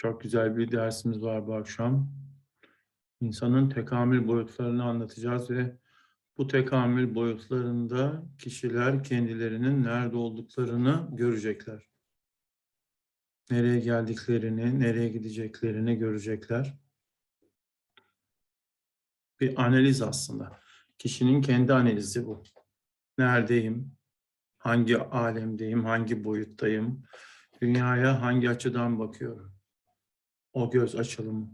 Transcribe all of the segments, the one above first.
Çok güzel bir dersimiz var bu akşam. İnsanın tekamül boyutlarını anlatacağız ve bu tekamül boyutlarında kişiler kendilerinin nerede olduklarını görecekler. Nereye geldiklerini, nereye gideceklerini görecekler. Bir analiz aslında. Kişinin kendi analizi bu. Neredeyim? Hangi alemdeyim? Hangi boyuttayım? Dünyaya hangi açıdan bakıyorum? O göz açılımı.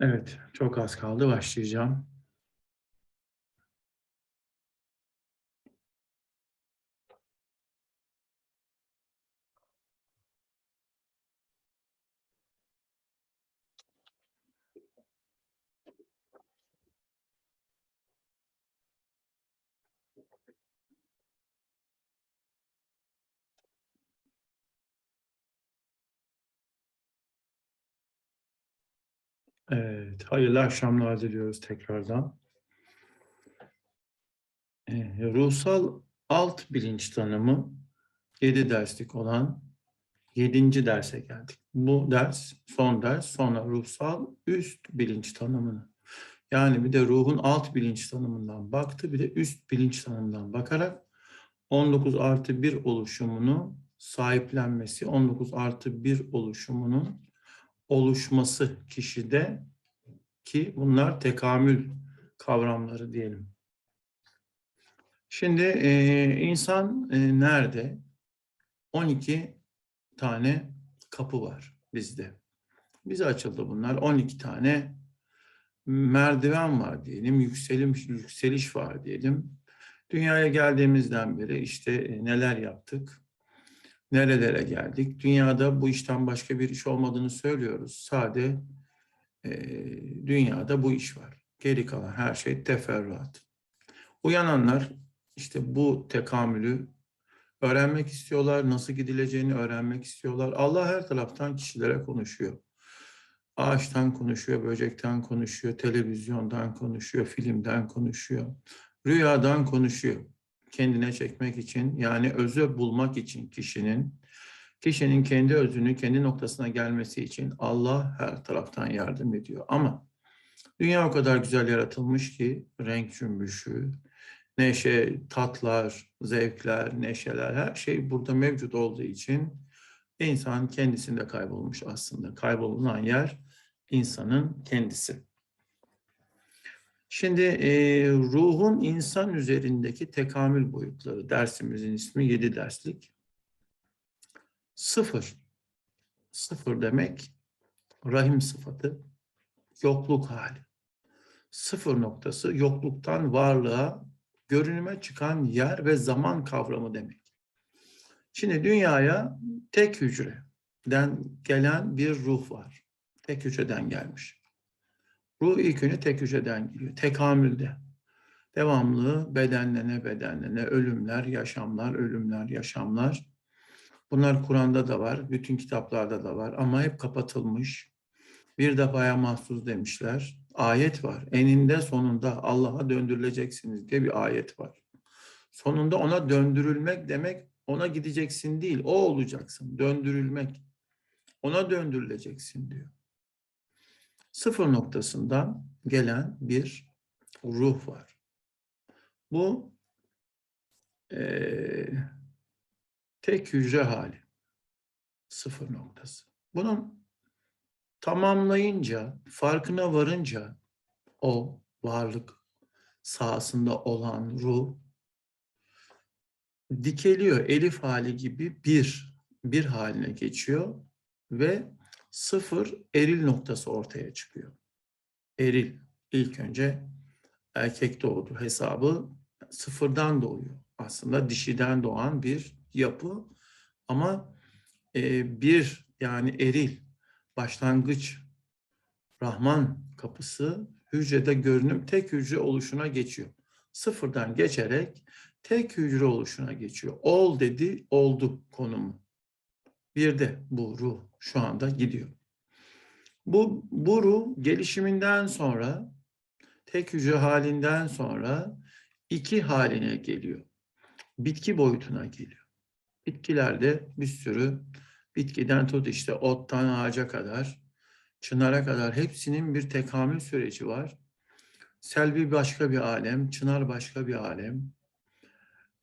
Evet, çok az kaldı. Başlayacağım. Evet, hayırlı akşamlar diliyoruz tekrardan. Ee, ruhsal alt bilinç tanımı 7 derslik olan 7. derse geldik. Bu ders, son ders, sonra ruhsal üst bilinç tanımını. Yani bir de ruhun alt bilinç tanımından baktı, bir de üst bilinç tanımından bakarak 19 artı 1 oluşumunu sahiplenmesi, 19 artı 1 oluşumunun oluşması kişide ki bunlar tekamül kavramları diyelim. Şimdi e, insan e, nerede? 12 tane kapı var bizde. Bize açıldı bunlar. 12 tane merdiven var diyelim, yükselim, yükseliş var diyelim. Dünyaya geldiğimizden beri işte e, neler yaptık, nerelere geldik. Dünyada bu işten başka bir iş olmadığını söylüyoruz. Sade e, dünyada bu iş var. Geri kalan her şey teferruat. Uyananlar işte bu tekamülü öğrenmek istiyorlar, nasıl gidileceğini öğrenmek istiyorlar. Allah her taraftan kişilere konuşuyor. Ağaçtan konuşuyor, böcekten konuşuyor, televizyondan konuşuyor, filmden konuşuyor, rüyadan konuşuyor. Kendine çekmek için yani özü bulmak için kişinin, kişinin kendi özünü kendi noktasına gelmesi için Allah her taraftan yardım ediyor. Ama dünya o kadar güzel yaratılmış ki renk cümbüşü, neşe, tatlar, zevkler, neşeler her şey burada mevcut olduğu için insan kendisinde kaybolmuş aslında. Kaybolunan yer insanın kendisi. Şimdi e, ruhun insan üzerindeki tekamül boyutları dersimizin ismi 7 derslik. Sıfır. Sıfır demek rahim sıfatı, yokluk hali. Sıfır noktası yokluktan varlığa, görünüme çıkan yer ve zaman kavramı demek. Şimdi dünyaya tek hücreden gelen bir ruh var. Tek hücreden gelmiş. Ruh ilk önce tek hücreden geliyor. Tekamülde. Devamlı bedenlene bedenlene ölümler, yaşamlar, ölümler, yaşamlar. Bunlar Kur'an'da da var, bütün kitaplarda da var ama hep kapatılmış. Bir defaya mahsus demişler. Ayet var. Eninde sonunda Allah'a döndürüleceksiniz diye bir ayet var. Sonunda ona döndürülmek demek ona gideceksin değil, o olacaksın. Döndürülmek. Ona döndürüleceksin diyor. Sıfır noktasından gelen bir ruh var. Bu eee tek hücre hali. Sıfır noktası. Bunun tamamlayınca, farkına varınca o varlık sahasında olan ruh dikeliyor. Elif hali gibi bir, bir haline geçiyor ve sıfır eril noktası ortaya çıkıyor. Eril ilk önce erkek doğdu hesabı sıfırdan doğuyor. Aslında dişiden doğan bir yapı ama e, bir yani eril başlangıç Rahman kapısı hücrede görünüm tek hücre oluşuna geçiyor. Sıfırdan geçerek tek hücre oluşuna geçiyor. Ol dedi, oldu konumu. Bir de bu ruh şu anda gidiyor. Bu, bu ruh gelişiminden sonra, tek hücre halinden sonra iki haline geliyor. Bitki boyutuna geliyor. Bitkilerde bir sürü bitkiden tut işte ottan ağaca kadar, çınara kadar hepsinin bir tekamül süreci var. Selvi başka bir alem, çınar başka bir alem,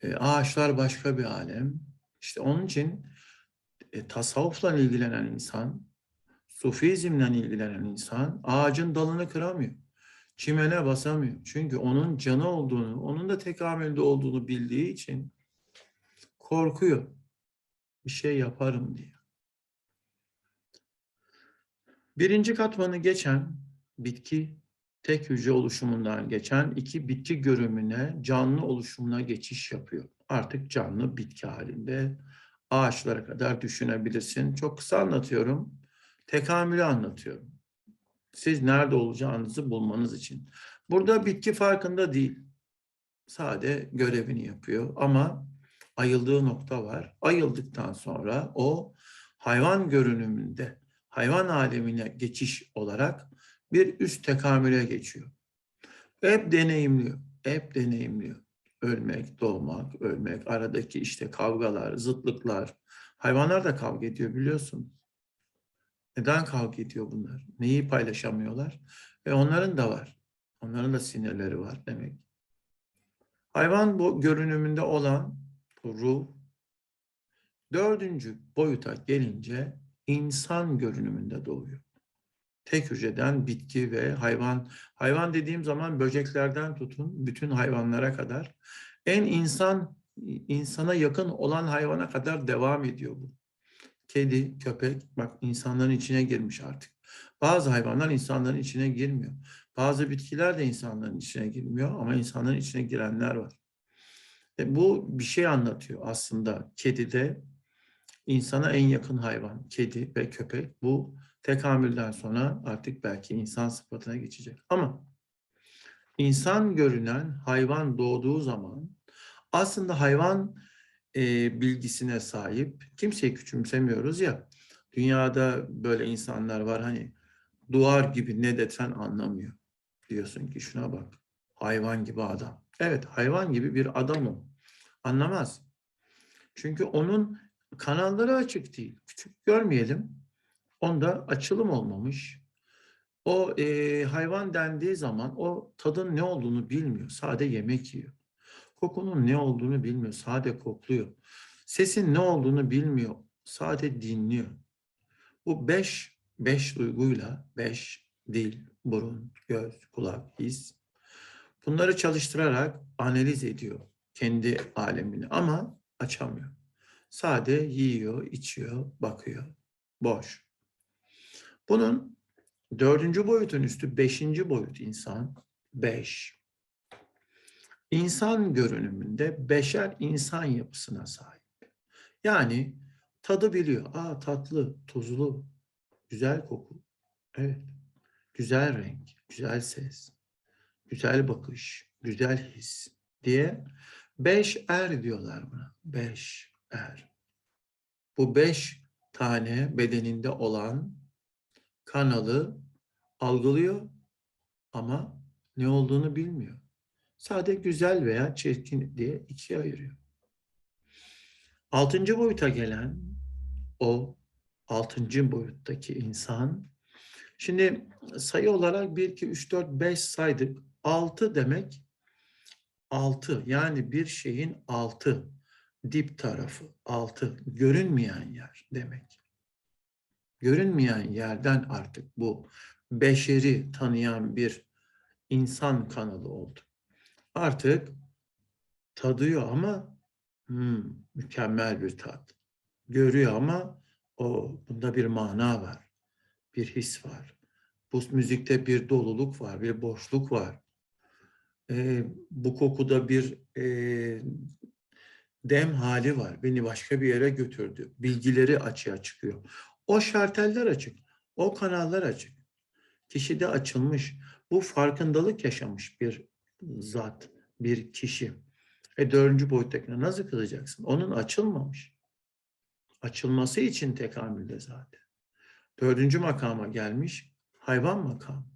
e, ağaçlar başka bir alem. İşte onun için e, tasavvufla ilgilenen insan, sufizmle ilgilenen insan ağacın dalını kıramıyor. Çimene basamıyor. Çünkü onun canı olduğunu, onun da tekamülde olduğunu bildiği için korkuyor. Bir şey yaparım diye. Birinci katmanı geçen bitki tek hücre oluşumundan geçen iki bitki görümüne, canlı oluşumuna geçiş yapıyor. Artık canlı bitki halinde ağaçlara kadar düşünebilirsin. Çok kısa anlatıyorum. Tekamülü anlatıyorum. Siz nerede olacağınızı bulmanız için. Burada bitki farkında değil. Sade görevini yapıyor ama ayıldığı nokta var. Ayıldıktan sonra o hayvan görünümünde, hayvan alemine geçiş olarak bir üst tekamüle geçiyor. Hep deneyimliyor, hep deneyimliyor. Ölmek, doğmak, ölmek, aradaki işte kavgalar, zıtlıklar. Hayvanlar da kavga ediyor biliyorsun. Neden kavga ediyor bunlar? Neyi paylaşamıyorlar? Ve onların da var. Onların da sinirleri var demek. Hayvan bu görünümünde olan ruh dördüncü boyuta gelince insan görünümünde doğuyor. Tek hücreden bitki ve hayvan. Hayvan dediğim zaman böceklerden tutun bütün hayvanlara kadar en insan insana yakın olan hayvana kadar devam ediyor bu. Kedi, köpek bak insanların içine girmiş artık. Bazı hayvanlar insanların içine girmiyor. Bazı bitkiler de insanların içine girmiyor ama insanların içine girenler var. E bu bir şey anlatıyor aslında. Kedi de insana en yakın hayvan. Kedi ve köpek bu tekamülden sonra artık belki insan sıfatına geçecek. Ama insan görünen hayvan doğduğu zaman aslında hayvan e, bilgisine sahip. Kimseyi küçümsemiyoruz ya. Dünyada böyle insanlar var hani duvar gibi ne desen anlamıyor. Diyorsun ki şuna bak hayvan gibi adam. Evet hayvan gibi bir adam o. Anlamaz. Çünkü onun kanalları açık değil. Küçük görmeyelim. Onda açılım olmamış. O e, hayvan dendiği zaman o tadın ne olduğunu bilmiyor. Sade yemek yiyor. Kokunun ne olduğunu bilmiyor. Sade kokluyor. Sesin ne olduğunu bilmiyor. Sade dinliyor. Bu beş, beş duyguyla, beş dil, burun, göz, kulak, his. Bunları çalıştırarak analiz ediyor kendi alemini ama açamıyor. Sade yiyor, içiyor, bakıyor. Boş. Bunun dördüncü boyutun üstü beşinci boyut insan. Beş. İnsan görünümünde beşer insan yapısına sahip. Yani tadı biliyor. Aa tatlı, tuzlu, güzel koku. Evet. Güzel renk, güzel ses, güzel bakış, güzel his diye beş er diyorlar buna. Beş er. Bu beş tane bedeninde olan kanalı algılıyor ama ne olduğunu bilmiyor. Sade güzel veya çirkin diye ikiye ayırıyor. Altıncı boyuta gelen o altıncı boyuttaki insan şimdi sayı olarak 1, 2, 3, 4, 5 saydık. 6 demek 6 yani bir şeyin altı dip tarafı altı görünmeyen yer demek. Görünmeyen yerden artık bu beşeri tanıyan bir insan kanalı oldu. Artık tadıyor ama hmm, mükemmel bir tat. Görüyor ama o bunda bir mana var. Bir his var. Bu müzikte bir doluluk var, bir boşluk var. Ee, bu kokuda bir e, dem hali var. Beni başka bir yere götürdü. Bilgileri açığa çıkıyor. O şarteller açık. O kanallar açık. Kişide açılmış. Bu farkındalık yaşamış bir zat, bir kişi. E dördüncü boyuttakine nasıl kılacaksın? Onun açılmamış. Açılması için tekamülde zaten. Dördüncü makama gelmiş hayvan makam.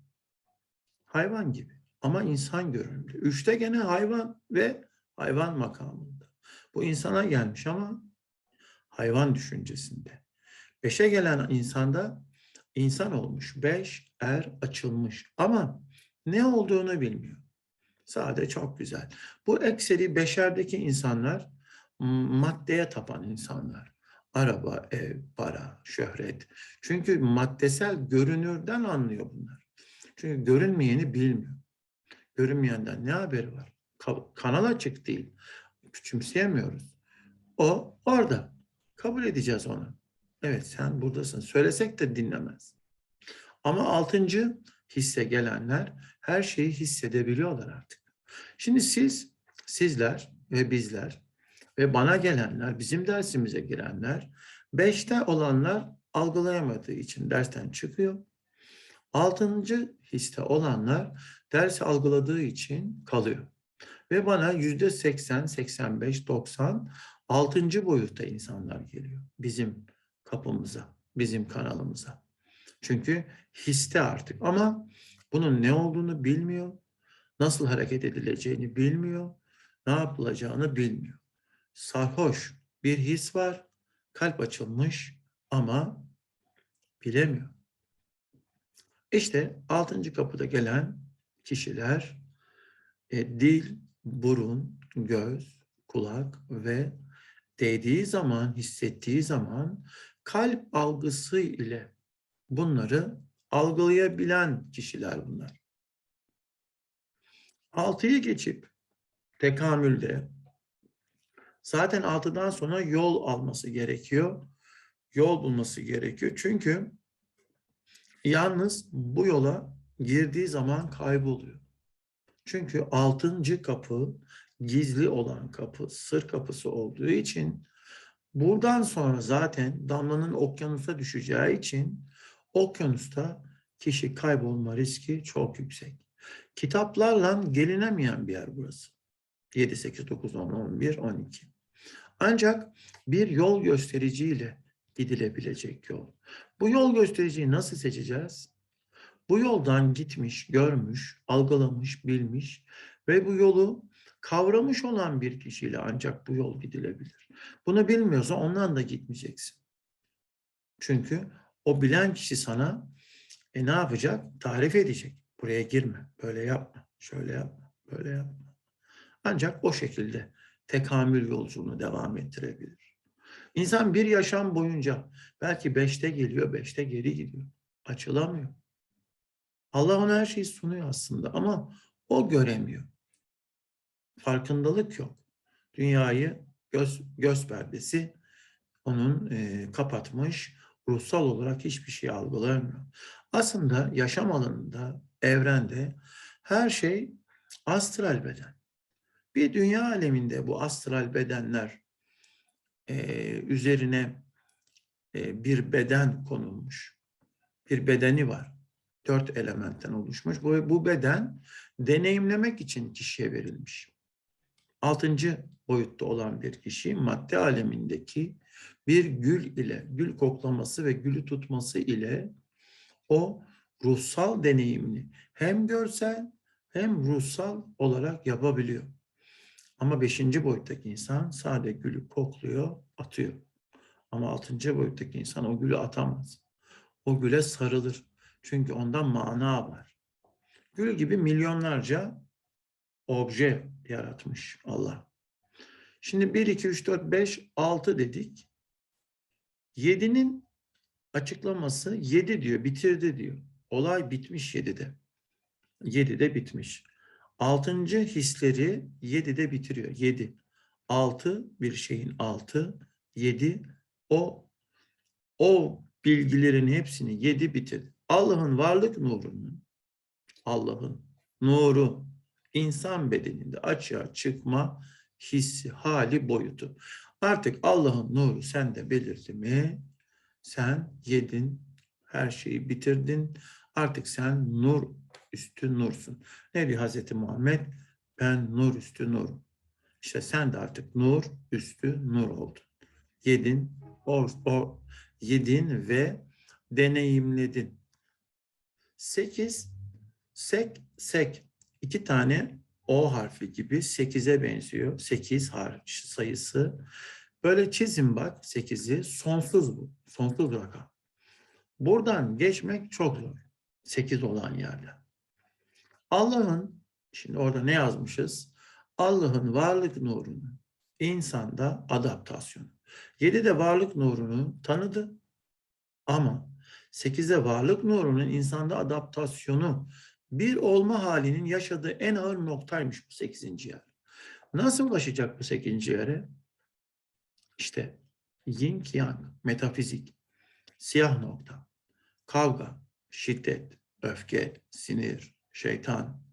Hayvan gibi. ama insan görünümlü. Üçte gene hayvan ve hayvan makamında. Bu insana gelmiş ama hayvan düşüncesinde. Beşe gelen insanda insan olmuş. Beş er açılmış ama ne olduğunu bilmiyor. Sade çok güzel. Bu ekseri beşerdeki insanlar maddeye tapan insanlar. Araba, ev, para, şöhret. Çünkü maddesel görünürden anlıyor bunlar. Çünkü görünmeyeni bilmiyor. Görünmeyenden ne haberi var? Ka- kanal açık değil. Küçümseyemiyoruz. O orada. Kabul edeceğiz onu. Evet sen buradasın. Söylesek de dinlemez. Ama altıncı hisse gelenler her şeyi hissedebiliyorlar artık. Şimdi siz, sizler ve bizler ve bana gelenler, bizim dersimize girenler, beşte olanlar algılayamadığı için dersten çıkıyor. Altıncı hisse olanlar ders algıladığı için kalıyor. Ve bana yüzde 80, 85, 90 altıncı boyutta insanlar geliyor. Bizim kapımıza, bizim kanalımıza. Çünkü histe artık ama bunun ne olduğunu bilmiyor, nasıl hareket edileceğini bilmiyor, ne yapılacağını bilmiyor. Sarhoş bir his var, kalp açılmış ama bilemiyor. İşte altıncı kapıda gelen kişiler e, dil, burun, göz, kulak ve değdiği zaman, hissettiği zaman kalp algısı ile bunları algılayabilen kişiler bunlar. Altıyı geçip tekamülde zaten altıdan sonra yol alması gerekiyor. Yol bulması gerekiyor. Çünkü yalnız bu yola girdiği zaman kayboluyor. Çünkü altıncı kapı gizli olan kapı, sır kapısı olduğu için buradan sonra zaten damlanın okyanusa düşeceği için okyanusta kişi kaybolma riski çok yüksek. Kitaplarla gelinemeyen bir yer burası. 7, 8, 9, 10, 11, 12. Ancak bir yol göstericiyle gidilebilecek yol. Bu yol göstericiyi nasıl seçeceğiz? Bu yoldan gitmiş, görmüş, algılamış, bilmiş ve bu yolu kavramış olan bir kişiyle ancak bu yol gidilebilir. Bunu bilmiyorsa ondan da gitmeyeceksin. Çünkü o bilen kişi sana e, ne yapacak? Tarif edecek. Buraya girme, böyle yapma, şöyle yapma, böyle yapma. Ancak o şekilde tekamül yolculuğunu devam ettirebilir. İnsan bir yaşam boyunca belki beşte geliyor, beşte geri gidiyor. Açılamıyor. Allah ona her şeyi sunuyor aslında ama o göremiyor. Farkındalık yok. Dünyayı göz, göz perdesi onun e, kapatmış, ruhsal olarak hiçbir şey algılayamıyor. Aslında yaşam alanında, evrende her şey astral beden. Bir dünya aleminde bu astral bedenler e, üzerine e, bir beden konulmuş. Bir bedeni var. Dört elementten oluşmuş. Bu, bu beden deneyimlemek için kişiye verilmiş. Altıncı boyutta olan bir kişi madde alemindeki bir gül ile, gül koklaması ve gülü tutması ile o ruhsal deneyimini hem görsel hem ruhsal olarak yapabiliyor. Ama beşinci boyuttaki insan sadece gülü kokluyor, atıyor. Ama altıncı boyuttaki insan o gülü atamaz. O güle sarılır. Çünkü ondan mana var. Gül gibi milyonlarca obje yaratmış Allah. Şimdi 1, 2, 3, 4, 5, 6 dedik. 7'nin açıklaması 7 diyor, bitirdi diyor. Olay bitmiş 7'de. 7'de bitmiş. Altıncı hisleri 7'de bitiriyor. 7. 6 bir şeyin 6. 7 o o bilgilerin hepsini 7 bitirdi. Allah'ın varlık nurunun Allah'ın nuru insan bedeninde açığa çıkma hissi, hali, boyutu. Artık Allah'ın nuru sende belirdi mi? Sen yedin, her şeyi bitirdin. Artık sen nur üstü nursun. Ne diyor Hazreti Muhammed? Ben nur üstü nurum. İşte sen de artık nur üstü nur oldun. Yedin, o, o yedin ve deneyimledin. Sekiz, sek, sek. iki tane O harfi gibi 8'e benziyor. 8 harf sayısı. Böyle çizin bak 8'i. Sonsuz bu. Sonsuz rakam. Buradan geçmek çok zor. 8 olan yerde. Allah'ın, şimdi orada ne yazmışız? Allah'ın varlık nurunu insanda adaptasyonu. 7 de varlık nurunu tanıdı ama 8'de varlık nurunun insanda adaptasyonu bir olma halinin yaşadığı en ağır noktaymış bu 8. yer. Nasıl ulaşacak bu 8. yere? İşte yin yang, metafizik, siyah nokta, kavga, şiddet, öfke, sinir, şeytan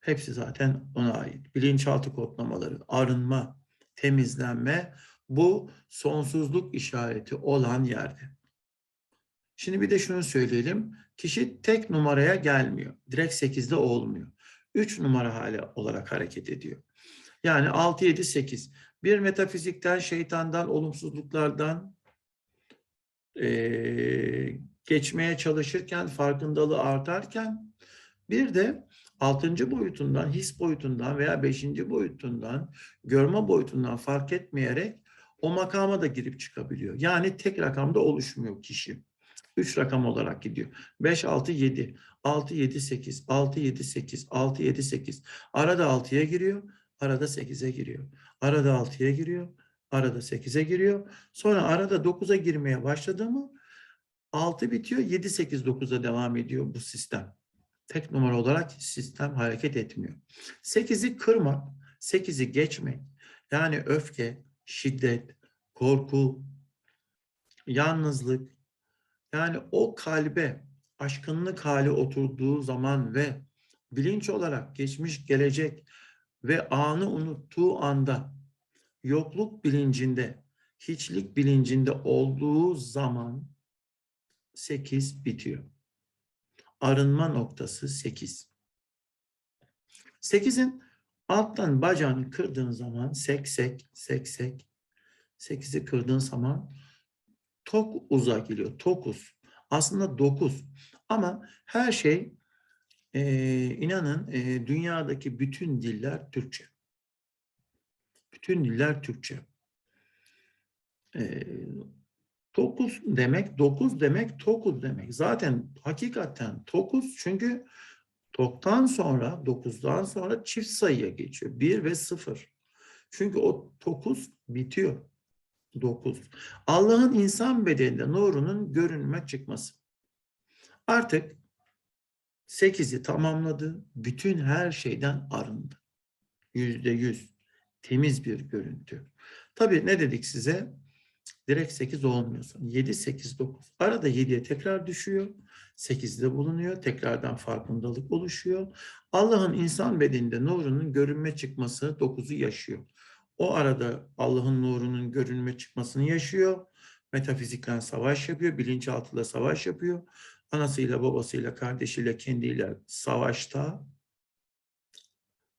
hepsi zaten ona ait. Bilinçaltı kodlamaları, arınma, temizlenme bu sonsuzluk işareti olan yerde. Şimdi bir de şunu söyleyelim. Kişi tek numaraya gelmiyor. Direkt 8'de olmuyor. 3 numara hali olarak hareket ediyor. Yani 6, 7, 8. Bir metafizikten, şeytandan, olumsuzluklardan eee, geçmeye çalışırken, farkındalığı artarken bir de altıncı boyutundan, his boyutundan veya beşinci boyutundan, görme boyutundan fark etmeyerek o makama da girip çıkabiliyor. Yani tek rakamda oluşmuyor kişi. Üç rakam olarak gidiyor. 5, 6, 7. 6, 7, 8. 6, 7, 8. 6, 7, 8. Arada 6'ya giriyor. Arada 8'e giriyor. Arada 6'ya giriyor. Arada 8'e giriyor. Sonra arada 9'a girmeye başladı mı 6 bitiyor. 7, 8, 9'a devam ediyor bu sistem. Tek numara olarak sistem hareket etmiyor. 8'i kırmak, 8'i geçmek. Yani öfke, şiddet, korku, yalnızlık, yani o kalbe aşkınlık hali oturduğu zaman ve bilinç olarak geçmiş gelecek ve anı unuttuğu anda yokluk bilincinde, hiçlik bilincinde olduğu zaman 8 bitiyor. Arınma noktası 8. 8'in alttan bacağını kırdığın zaman sek sek sek sek 8'i kırdığın zaman tok uza geliyor. Tokuz. Aslında dokuz. Ama her şey e, inanın e, dünyadaki bütün diller Türkçe. Bütün diller Türkçe. E, dokuz demek, dokuz demek, tokuz demek. Zaten hakikaten tokuz çünkü toktan sonra, dokuzdan sonra çift sayıya geçiyor. Bir ve sıfır. Çünkü o dokuz bitiyor. 9. Allah'ın insan bedeninde nurunun görünme çıkması. Artık 8'i tamamladı. Bütün her şeyden arındı. Yüzde yüz. Temiz bir görüntü. Tabii ne dedik size? Direkt 8 olmuyorsun. 7, 8, 9. Arada 7'ye tekrar düşüyor. 8'de bulunuyor. Tekrardan farkındalık oluşuyor. Allah'ın insan bedeninde nurunun görünme çıkması 9'u yaşıyor. O arada Allah'ın nurunun görünme çıkmasını yaşıyor. Metafizikten savaş yapıyor, bilinçaltıyla savaş yapıyor. Anasıyla, babasıyla, kardeşiyle, kendiyle savaşta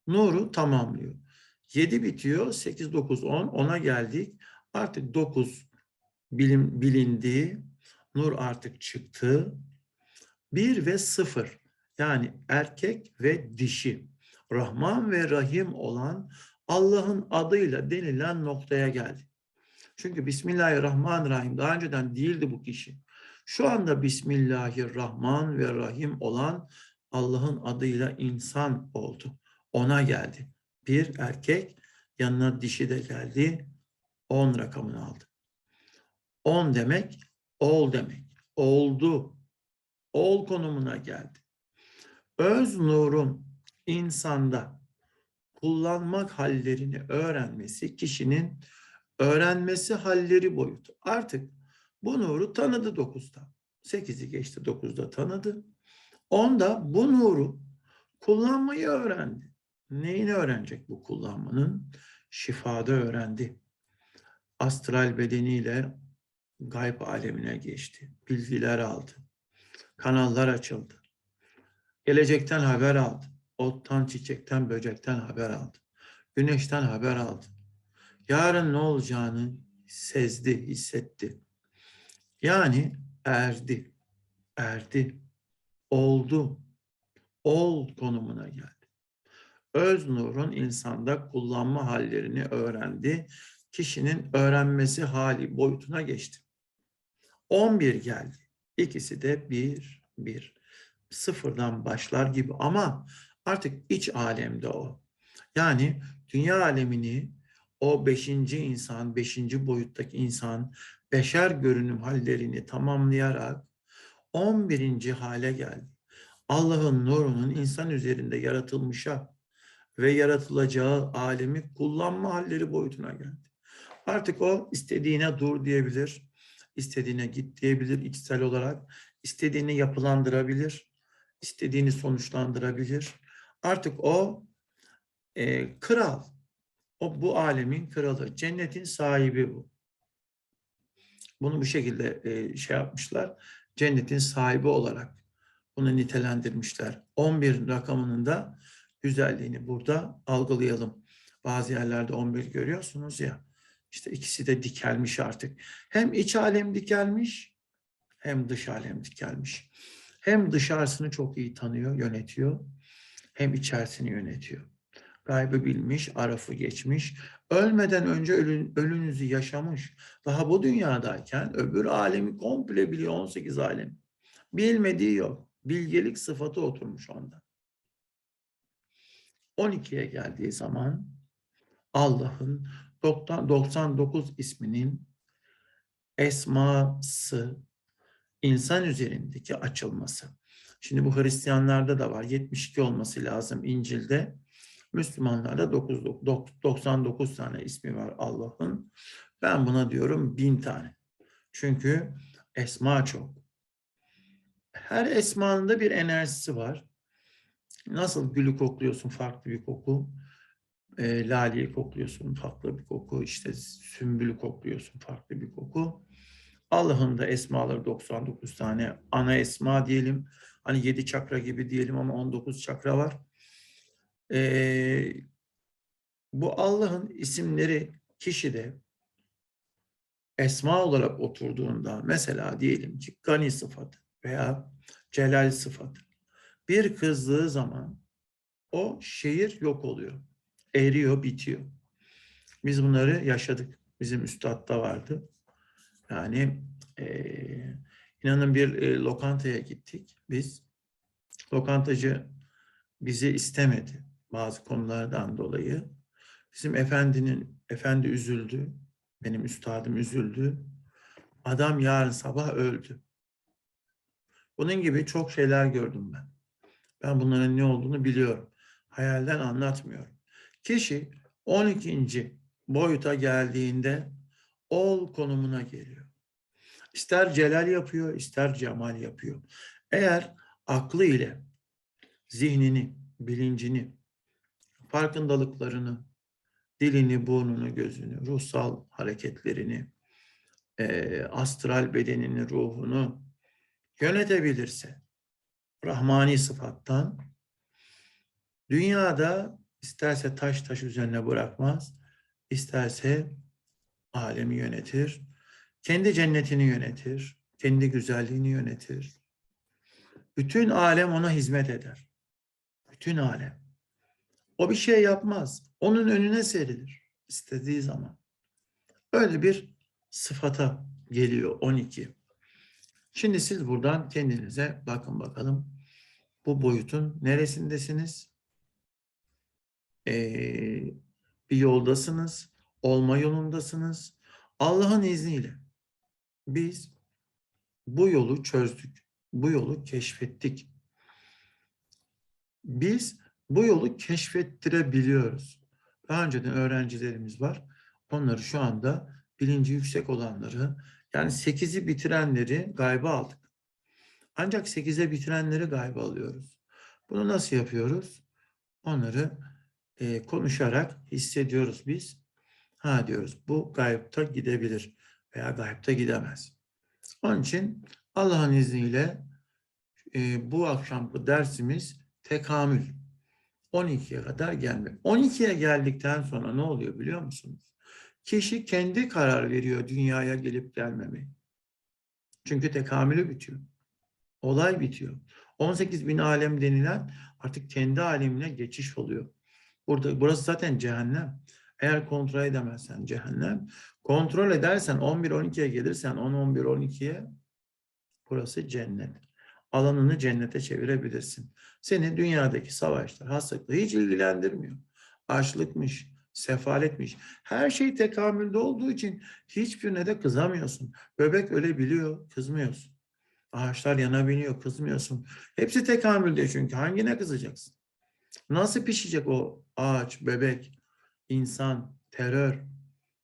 nuru tamamlıyor. 7 bitiyor, 8, 9, 10, 10'a geldik. Artık 9 bilim, bilindi, nur artık çıktı. 1 ve 0 yani erkek ve dişi. Rahman ve Rahim olan Allah'ın adıyla denilen noktaya geldi. Çünkü Bismillahirrahmanirrahim daha önceden değildi bu kişi. Şu anda Bismillahirrahman ve Rahim olan Allah'ın adıyla insan oldu. Ona geldi. Bir erkek yanına dişi de geldi. On rakamını aldı. On demek ol demek. Oldu. Ol konumuna geldi. Öz nurun insanda kullanmak hallerini öğrenmesi kişinin öğrenmesi halleri boyutu. Artık bu nuru tanıdı 9'da. 8'i geçti 9'da tanıdı. 10'da bu nuru kullanmayı öğrendi. Neyini öğrenecek bu kullanmanın? Şifada öğrendi. Astral bedeniyle gayb alemine geçti. Bilgiler aldı. Kanallar açıldı. Gelecekten haber aldı. Ottan, çiçekten, böcekten haber aldı. Güneşten haber aldı. Yarın ne olacağını sezdi, hissetti. Yani erdi, erdi, oldu, ol konumuna geldi. öz nurun insanda kullanma hallerini öğrendi. Kişinin öğrenmesi hali boyutuna geçti. 11 geldi. İkisi de bir, bir. Sıfırdan başlar gibi ama artık iç alemde o. Yani dünya alemini o beşinci insan, beşinci boyuttaki insan beşer görünüm hallerini tamamlayarak 11. hale geldi. Allah'ın nurunun insan üzerinde yaratılmışa ve yaratılacağı alemi kullanma halleri boyutuna geldi. Artık o istediğine dur diyebilir, istediğine git diyebilir içsel olarak, istediğini yapılandırabilir, istediğini sonuçlandırabilir. Artık o e, kral, o bu alemin kralı, cennetin sahibi bu. Bunu bu şekilde e, şey yapmışlar, cennetin sahibi olarak bunu nitelendirmişler. 11 rakamının da güzelliğini burada algılayalım. Bazı yerlerde 11 görüyorsunuz ya. İşte ikisi de dikelmiş artık. Hem iç alem dikelmiş hem dış alem dikelmiş. Hem dışarısını çok iyi tanıyor, yönetiyor. Hem içerisini yönetiyor. Gaybı bilmiş, arafı geçmiş. Ölmeden önce ölün, ölünüzü yaşamış. Daha bu dünyadayken öbür alemi komple biliyor 18 alem. Bilmediği yok. Bilgelik sıfatı oturmuş onda. 12'ye geldiği zaman Allah'ın 99 isminin esması insan üzerindeki açılması. Şimdi bu Hristiyanlarda da var. 72 olması lazım İncil'de. Müslümanlarda 9, 99 tane ismi var Allah'ın. Ben buna diyorum bin tane. Çünkü esma çok. Her esmanın da bir enerjisi var. Nasıl gülü kokluyorsun farklı bir koku. E, laleyi kokluyorsun farklı bir koku. İşte sümbülü kokluyorsun farklı bir koku. Allah'ın da esmaları 99 tane ana esma diyelim. Hani 7 çakra gibi diyelim ama 19 çakra var. Ee, bu Allah'ın isimleri kişide esma olarak oturduğunda mesela diyelim ki gani sıfatı veya celal sıfatı bir kızdığı zaman o şehir yok oluyor. Eriyor, bitiyor. Biz bunları yaşadık. Bizim üstadda vardı. Yani e, inanın bir e, lokantaya gittik biz. Lokantacı bizi istemedi bazı konulardan dolayı. Bizim efendinin, efendi üzüldü. Benim üstadım üzüldü. Adam yarın sabah öldü. Bunun gibi çok şeyler gördüm ben. Ben bunların ne olduğunu biliyorum. Hayalden anlatmıyorum. Kişi 12. boyuta geldiğinde ol konumuna geliyor. İster celal yapıyor, ister cemal yapıyor. Eğer aklı ile zihnini, bilincini, farkındalıklarını, dilini, burnunu, gözünü, ruhsal hareketlerini, e, astral bedenini, ruhunu yönetebilirse, Rahmani sıfattan, dünyada isterse taş taş üzerine bırakmaz, isterse alemi yönetir, kendi cennetini yönetir, kendi güzelliğini yönetir. Bütün alem ona hizmet eder. Bütün alem. O bir şey yapmaz. Onun önüne serilir istediği zaman. Öyle bir sıfata geliyor 12. Şimdi siz buradan kendinize bakın bakalım. Bu boyutun neresindesiniz? Ee, bir yoldasınız. Olma yolundasınız. Allah'ın izniyle biz bu yolu çözdük. Bu yolu keşfettik. Biz bu yolu keşfettirebiliyoruz. Daha önceden öğrencilerimiz var. Onları şu anda bilinci yüksek olanları yani 8'i bitirenleri gayba aldık. Ancak 8'e bitirenleri gayba alıyoruz. Bunu nasıl yapıyoruz? Onları e, konuşarak hissediyoruz biz. Ha diyoruz bu gayipta gidebilir veya gayipta gidemez. Onun için Allah'ın izniyle e, bu akşamki dersimiz tekamül. 12'ye kadar gelmek. 12'ye geldikten sonra ne oluyor biliyor musunuz? Kişi kendi karar veriyor dünyaya gelip gelmemeyi. Çünkü tekamülü bitiyor. Olay bitiyor. 18 bin alem denilen artık kendi alemine geçiş oluyor. Burada burası zaten cehennem. Eğer kontrol edemezsen cehennem. Kontrol edersen 11-12'ye gelirsen 10-11-12'ye burası cennet. Alanını cennete çevirebilirsin. Seni dünyadaki savaşlar, hastalıklar hiç ilgilendirmiyor. Açlıkmış, sefaletmiş. Her şey tekamülde olduğu için hiçbirine de kızamıyorsun. Bebek ölebiliyor, kızmıyorsun. Ağaçlar yanabiliyor, kızmıyorsun. Hepsi tekamülde çünkü. Hangine kızacaksın? Nasıl pişecek o ağaç, bebek, insan, terör?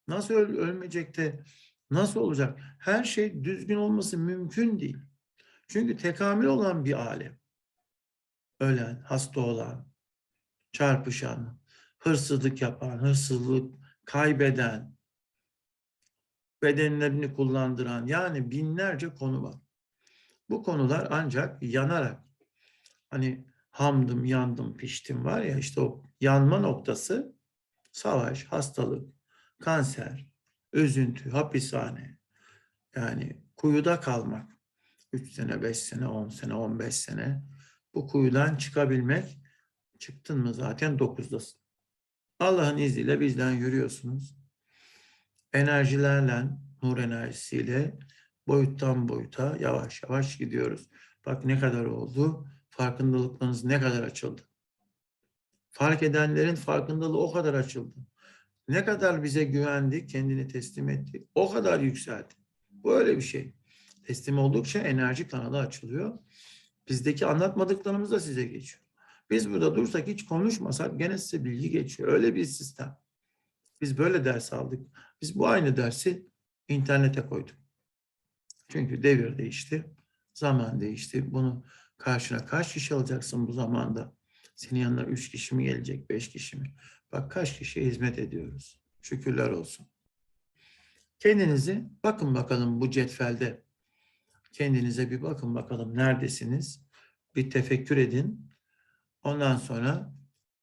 Nasıl öl ölmeyecek de nasıl olacak? Her şey düzgün olması mümkün değil. Çünkü tekamül olan bir alem. Ölen, hasta olan, çarpışan, hırsızlık yapan, hırsızlık kaybeden, bedenlerini kullandıran yani binlerce konu var. Bu konular ancak yanarak hani hamdım, yandım, piştim var ya işte o yanma noktası savaş, hastalık, kanser, üzüntü, hapishane yani kuyuda kalmak 3 sene, 5 sene, 10 sene, 15 sene bu kuyudan çıkabilmek çıktın mı zaten 9'dasın. Allah'ın izniyle bizden yürüyorsunuz. Enerjilerle, nur enerjisiyle boyuttan boyuta yavaş yavaş gidiyoruz. Bak ne kadar oldu. Farkındalıklarınız ne kadar açıldı. Fark edenlerin farkındalığı o kadar açıldı. Ne kadar bize güvendi, kendini teslim etti. O kadar yükseldi. Bu öyle bir şey. Teslim oldukça enerji kanalı açılıyor. Bizdeki anlatmadıklarımız da size geçiyor. Biz burada dursak hiç konuşmasak gene size bilgi geçiyor. Öyle bir sistem. Biz böyle ders aldık. Biz bu aynı dersi internete koyduk. Çünkü devir değişti, zaman değişti. Bunu karşına kaç kişi alacaksın bu zamanda? Senin yanına üç kişi mi gelecek, beş kişi mi? Bak kaç kişiye hizmet ediyoruz. Şükürler olsun. Kendinizi bakın bakalım bu cetvelde. Kendinize bir bakın bakalım neredesiniz? Bir tefekkür edin. Ondan sonra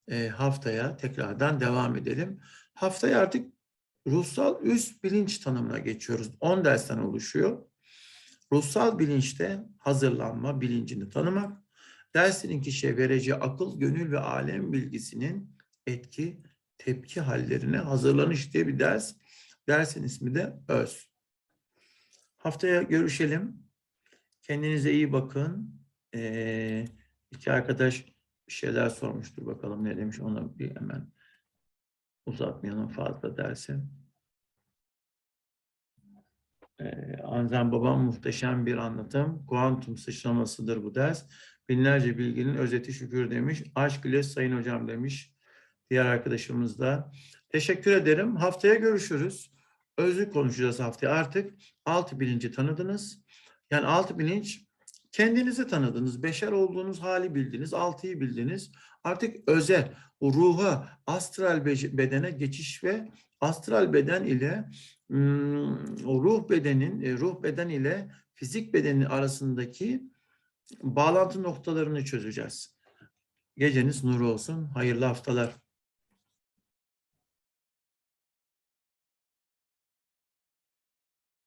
e, haftaya tekrardan devam edelim. Haftaya artık ruhsal üst bilinç tanımına geçiyoruz. 10 dersten oluşuyor. Ruhsal bilinçte hazırlanma, bilincini tanımak, dersinin kişiye vereceği akıl, gönül ve alem bilgisinin etki, tepki hallerine hazırlanış diye bir ders. Dersin ismi de öz. Haftaya görüşelim. Kendinize iyi bakın. Ee, iki arkadaş bir şeyler sormuştur bakalım ne demiş ona bir hemen uzatmayalım fazla dersi. Ee, Anzen Babam muhteşem bir anlatım. Kuantum sıçramasıdır bu ders. Binlerce bilginin özeti şükür demiş. Aşk ile sayın hocam demiş. Diğer arkadaşımız da. Teşekkür ederim. Haftaya görüşürüz. Özü konuşacağız haftaya. Artık altı bilinci tanıdınız. Yani altı bilinç kendinizi tanıdınız. Beşer olduğunuz hali bildiniz. Altıyı bildiniz. Artık öze, o ruha, astral be- bedene geçiş ve astral beden ile hmm, ruh bedenin, e, ruh beden ile fizik bedenin arasındaki bağlantı noktalarını çözeceğiz. Geceniz nur olsun. Hayırlı haftalar.